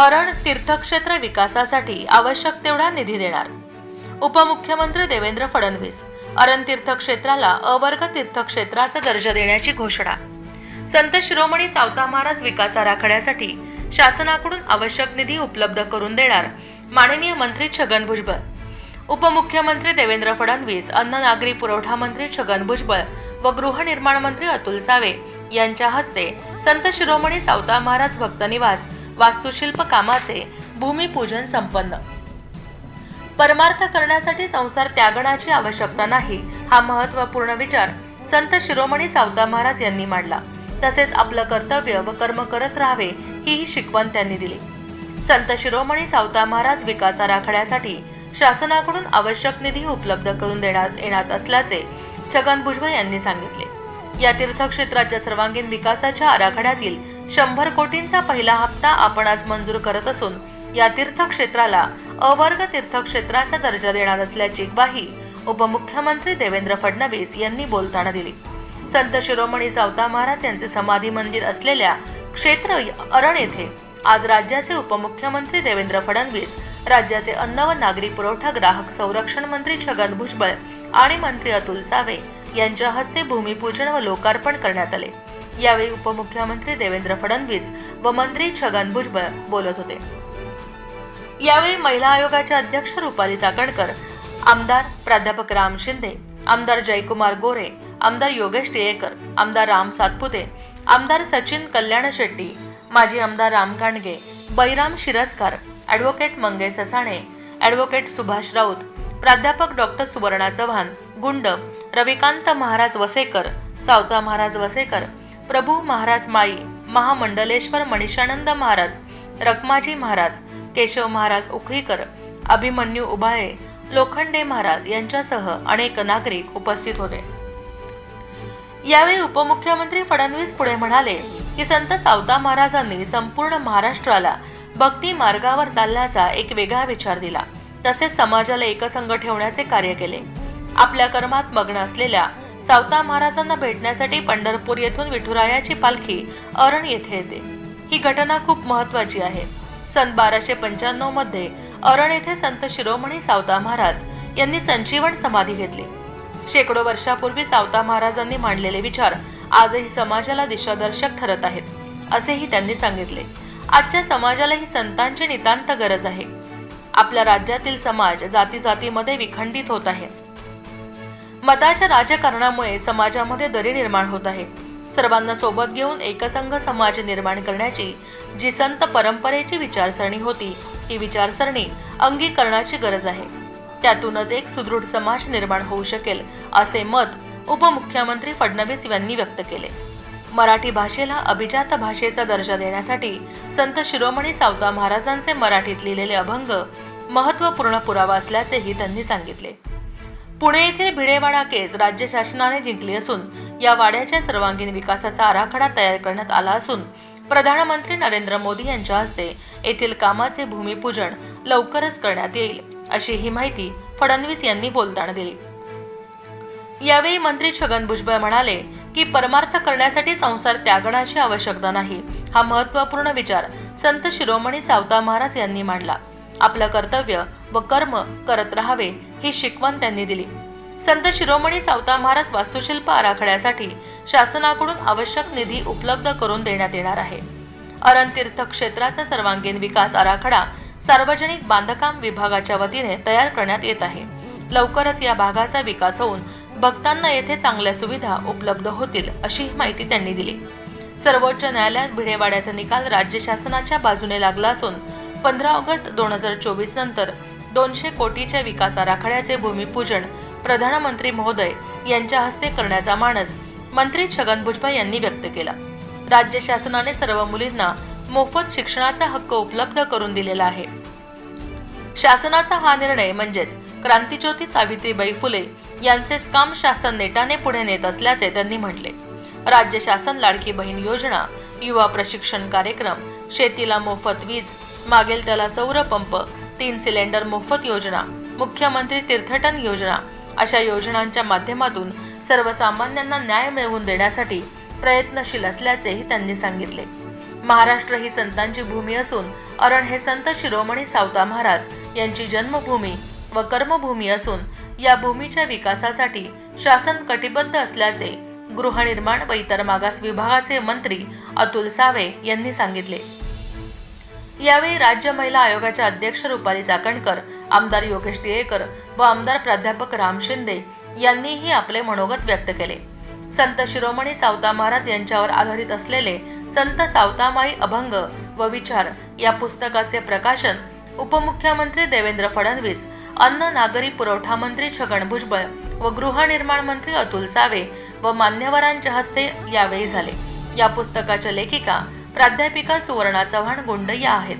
अरण तीर्थक्षेत्र विकासासाठी आवश्यक तेवढा निधी देणार. उपमुख्यमंत्री देवेंद्र फडणवीस अरण तीर्थक्षेत्राला अवर्ग तीर्थक्षेत्राचा दर्जा देण्याची घोषणा. संत शिरोमणी सावता महाराज विकास आराखड्यासाठी शासनाकडून आवश्यक निधी उपलब्ध करून देणार माननीय मंत्री छगन भुजबळ. उपमुख्यमंत्री देवेंद्र फडणवीस अन्न नागरी पुरवठा मंत्री छगन भुजबळ व गृहनिर्माण मंत्री अतुल सावे यांच्या हस्ते संत शिरोमणी सावता महाराज भक्त निवास वास्तुशिल्प कामाचे भूमिपूजन संपन्न. परमार्थ करण्यासाठी संसार त्यागण्याची आवश्यकता नाही हा महत्त्वपूर्ण विचार संत शिरोमणी सावता महाराज यांनी मांडला. तसेच आपलं कर्तव्य व कर्म करत राहावे ही शिकवण त्यांनी दिली. संत शिरोमणी सावता महाराज विकास आराखड्यासाठी शासनाकडून आवश्यक निधी उपलब्ध करून देण्यात येणार असल्याचे छगन भुजबळ यांनी सांगितले. या तीर्थक्षेत्राच्या सर्वांगीण विकासाच्या आराखड्यातील शंभर कोटींचा पहिला हप्ता आपण आज मंजूर करत असून या तीर्थक्षेत्राला अवर्ग तीर्थक्षेत्राचा दर्जा देणार असल्याची ग्वाही उपमुख्यमंत्री देवेंद्र फडणवीस यांनी बोलताना दिली. संत शिरोमणी सावता महाराज यांचे समाधी मंदिर असलेल्या क्षेत्र अरण येथे आज राज्याचे उपमुख्यमंत्री देवेंद्र फडणवीस राज्याचे अन्न व नागरी पुरवठा ग्राहक संरक्षण मंत्री छगन भुजबळ आणि मंत्री अतुल सावे यांच्या हस्ते भूमिपूजन व लोकार्पण करण्यात आले. यावेळी उपमुख्यमंत्री देवेंद्र फडणवीस व मंत्री छगन भुजबळ बोलत होते. यावेळी महिला आयोगाच्या अध्यक्ष रुपाली चाकणकर आमदार प्राध्यापक राम शिंदे आमदार जयकुमार गोरे आमदार योगेश टिळेकर आमदार राम सातपुते आमदार सचिन कल्याण शेट्टी माजी आमदार राम कांडगे बैराम शिरस्कार ॲडव्होकेट मंगेश ससाणे ॲडव्होकेट सुभाष राऊत प्राध्यापक डॉक्टर सुवर्णा चव्हाण गुंड रविकांत महाराज वसेकर सावता महाराज वसेकर प्रभू महाराज माई महामंडलेश्वर मनीषानंद महाराज रखमाजी महाराज केशव महाराज उखळीकर अभिमन्यू उबाळे लोखंडे महाराज यांच्यासह अनेक नागरिक उपस्थित होते. यावेळी उपमुख्यमंत्री फडणवीस पुढे म्हणाले की संत सावता महाराजांनी संपूर्ण महाराष्ट्राला भक्ती मार्गावर चालण्याचा एक वेगळा विचार दिला. तसेच समाजाला एकसंघ ठेवण्याचे कार्य केले. आपल्या कर्मात मग्न असलेल्या सावता महाराजांना भेटण्यासाठी पंढरपूर येथून विठुरायाची पालखी अरण येथे येते. ही घटना खूप महत्वाची आहे. सन बाराशे पंच्याण्णवमध्ये अरण येथे संत शिरोमणी सावता महाराज यांनी संजीवन समाधी घेतली. शेकडो वर्षापूर्वी सावता महाराजांनी मांडलेले विचार आजही समाजाला दिशादर्शक ठरत आहेत असेही त्यांनी सांगितले. आजच्या समाजाला ही संतांची नितांत गरज आहे. आपल्या राज्यातील समाज जाती जातीमध्ये विखंडित होत आहे. मताच्या राजकारणामुळे समाजामध्ये दरी निर्माण होत आहे. सर्वांना सोबत घेऊन एकसंघ समाज निर्माण करण्याची जी संत परंपरेची विचारसरणी होती ही विचारसरणी अंगीकरणाची गरज आहे. त्यातूनच एक सुदृढ समाज निर्माण होऊ शकेल असे मत उपमुख्यमंत्री फडणवीस यांनी व्यक्त केले. मराठी भाषेला अभिजात भाषेचा दर्जा देण्यासाठी संत शिरोमणी सावता महाराजांचे मराठीत लिहिलेले अभंग महत्त्वपूर्ण पुरावा असल्याचेही त्यांनी सांगितले. पुणे येथील भिडेवाडा केस राज्य शासनाने जिंकली असून या वाड्याच्या सर्वांगीण विकासाचा आराखडा तयार करण्यात आला असून प्रधानमंत्री नरेंद्र मोदी यांच्या हस्ते येथील कामाचे भूमिपूजन लवकरच करण्यात येईल अशी ही माहिती फडणवीस यांनी बोलताना दिली. यावेळी मंत्री छगन भुजबळ म्हणाले की परमार्थ करण्यासाठी संसार त्यागण्याची आवश्यकता नाही हा महत्त्वपूर्ण विचार संत शिरोमणी सावता महाराज यांनी मांडला. आपलं कर्तव्य व कर्म करत राहावे ही शिकवण त्यांनी दिली. संत शिरोमणी सावता महाराज वास्तुशिल्प आराखड्यासाठी शासनाकडून आवश्यक निधी उपलब्ध करून देण्यात येणार आहे. अरण तीर्थ क्षेत्राचा सर्वांगीण विकास आराखडा सार्वजनिक बांधकाम विभागाच्या वतीने तयार करण्यात येत आहे. लवकरच या भागाचा विकास होऊन भक्तांना येथे चांगल्या सुविधा उपलब्ध होतील अशी माहिती त्यांनी दिली. सर्वोच्च न्यायालयात भिडेवाड्याचा निकाल राज्य शासनाच्या बाजूने लागला असून पंधरा ऑगस्ट दोन हजार चोवीस नंतर दोनशे कोटीच्या विकास आराखड्याचे भूमिपूजन प्रधानमंत्री महोदय यांच्या हस्ते करण्याचा मानस मंत्री छगन भुजबळ यांनी व्यक्त केला. राज्य शासनाने सर्व मुलींना मोफत शिक्षणाचा हक्क उपलब्ध करून दिलेला आहे. शासनाचा हा निर्णय म्हणजेच क्रांतीज्योती सावित्रीबाई फुले यांचेच काम शासन नेटाने पुढे नेत असल्याचे त्यांनी म्हटले. राज्य शासन लाडकी बहीण योजना युवा प्रशिक्षण कार्यक्रम शेतीला मोफत वीज मागेल त्याला सौर पंप तीन सिलेंडर मोफत योजना मुख्यमंत्री तीर्थटन योजना. अशा योजनांच्या माध्यमातून सर्वसामान्यांना न्याय मिळवून देण्यासाठी प्रयत्नशील असल्याचेही त्यांनी सांगितले. महाराष्ट्र ही संतांची भूमी असून अरण हे संत शिरोमणी सावता महाराज यांची जन्मभूमी व कर्मभूमी असून या भूमीच्या विकासासाठी शासन कटिबद्ध असल्याचे गृहनिर्माण व इतर मागास विभागाचे मंत्री अतुल सावे यांनी सांगितले. यावेळी राज्य महिला आयोगाच्या अध्यक्ष रुपाली चाकणकर आमदार योगेश टिळेकर व आमदार प्राध्यापक राम शिंदे यांनीही आपले मनोगत व्यक्त केले. संत शिरोमणी सावता महाराज यांच्यावर आधारित असलेले संत सावतामाई अभंग व विचार या पुस्तकाचे प्रकाशन उपमुख्यमंत्री देवेंद्र फडणवीस अन्न नागरी पुरवठा मंत्री छगन भुजबळ व गृहनिर्माण मंत्री अतुल सावे व मान्यवरांच्या हस्ते यावेळी झाले. या पुस्तकाच्या लेखिका प्राध्यापिका सुवर्णा चव्हाण गुंड या आहेत.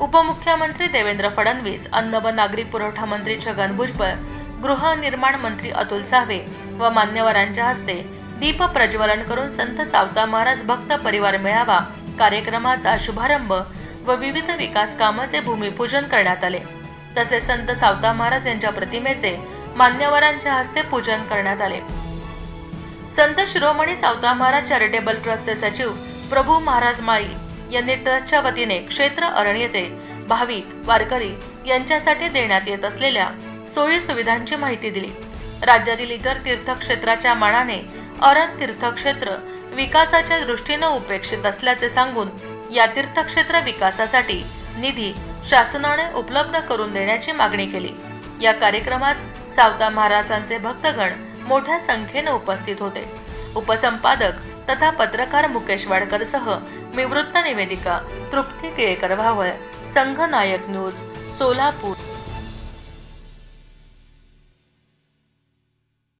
उपमुख्यमंत्री देवेंद्र फडणवीस अन्न व नागरी पुरवठा मंत्री छगन भुजबळ गृहनिर्माण मंत्री अतुल सावे व मान्यवरांच्या हस्ते दीप प्रज्वलन करून संत सावता महाराज भक्त परिवार मेळावा कार्यक्रमाचा शुभारंभ व विविध विकास कामाचे भूमिपूजन करण्यात आले. तसेच संत सावता महाराज यांच्या प्रतिमेचे मान्यवरांच्या हस्ते पूजन करण्यात आले. संत शिरोमणी सावता महाराज चॅरिटेबल ट्रस्टचे सचिव प्रभू महाराज माळी यांनी ट्रस्टच्या वतीने क्षेत्र अरण येथे भाविक वारकरी यांच्यासाठी देण्यात येत असलेल्या सोयी सुविधांची माहिती दिली. राज्यातील इतर तीर्थक्षेत्राच्या मानाने अरण तीर्थक्षेत्र विकासाच्या दृष्टीनं उपेक्षित असल्याचे सांगून या तीर्थक्षेत्र विकासासाठी निधी शासनाने उपलब्ध करून देण्याची मागणी केली. या कार्यक्रमास सावता महाराजांचे भक्तगण मोठ्या संख्येने उपस्थित होते. उपसंपादक तथा पत्रकार मुकेश वाडकर सह निवृत्त निवेदिका तृप्ती केळकर भावळ संघ नायक न्यूज सोलापूर.